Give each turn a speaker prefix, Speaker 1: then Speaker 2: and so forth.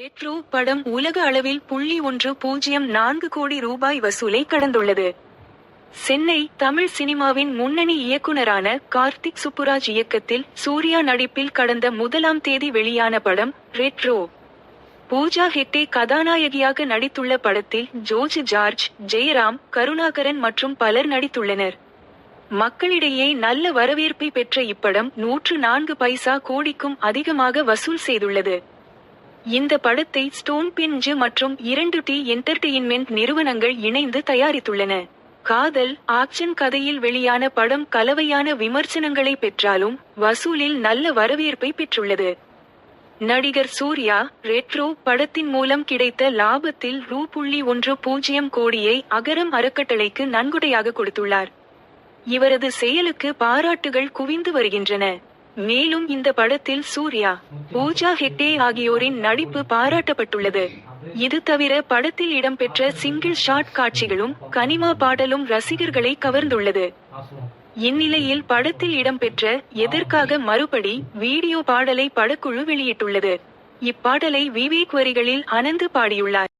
Speaker 1: Retro படம் உலக அளவில் புள்ளி ஒன்று பூஜ்ஜியம் நான்கு கோடி ரூபாய் வசூலை கடந்துள்ளது. சென்னை தமிழ் சினிமாவின் முன்னணி இயக்குனரான கார்த்திக் சுப்புராஜ் இயக்கத்தில் சூர்யா நடிப்பில் கடந்த முதலாம் தேதி வெளியான படம் ரெட்ரோ பூஜா ஹெட்டே கதாநாயகியாக நடித்துள்ள படத்தில் ஜோர்ஜ் ஜார்ஜ் ஜெயராம் கருணாகரன் மற்றும் பலர் நடித்துள்ளனர். மக்களிடையே நல்ல வரவேற்பை பெற்ற இப்படம் நூற்று நான்கு பைசா கோடிக்கும் அதிகமாக வசூல் செய்துள்ளது. இந்த படத்தை ஸ்டோன் பின்ஜு மற்றும் இரண்டு டி என்டர்டெயின்மெண்ட் நிறுவனங்கள் இணைந்து தயாரித்துள்ளன. காதல் ஆக்ஷன் கதையில் வெளியான படம் கலவையான விமர்சனங்களை பெற்றாலும் வசூலில் நல்ல வரவேற்பை பெற்றுள்ளது. நடிகர் சூர்யா ரெட்ரோ படத்தின் மூலம் கிடைத்த லாபத்தில் ரூ. புள்ளி ஒன்று பூஜ்ஜியம் கோடியை அகரம் அறக்கட்டளைக்கு நன்கொடையாக கொடுத்துள்ளார். இவரது செயலுக்கு பாராட்டுகள் குவிந்து வருகின்றன. மேலும் இந்த படத்தில் சூர்யா பூஜா ஹெட்டே ஆகியோரின் நடிப்பு பாராட்டப்பட்டுள்ளது. இது தவிர படத்தில் இடம்பெற்ற சிங்கிள் ஷாட் காட்சிகளும் கனிமா பாடலும் ரசிகர்களை கவர்ந்துள்ளது. இந்நிலையில் படத்தில் இடம்பெற்ற எதற்காக மறுபடி வீடியோ பாடலை படக்குழு வெளியிட்டுள்ளது. இப்பாடலை விவேக் வரிகளில் அனந்து பாடியுள்ளார்.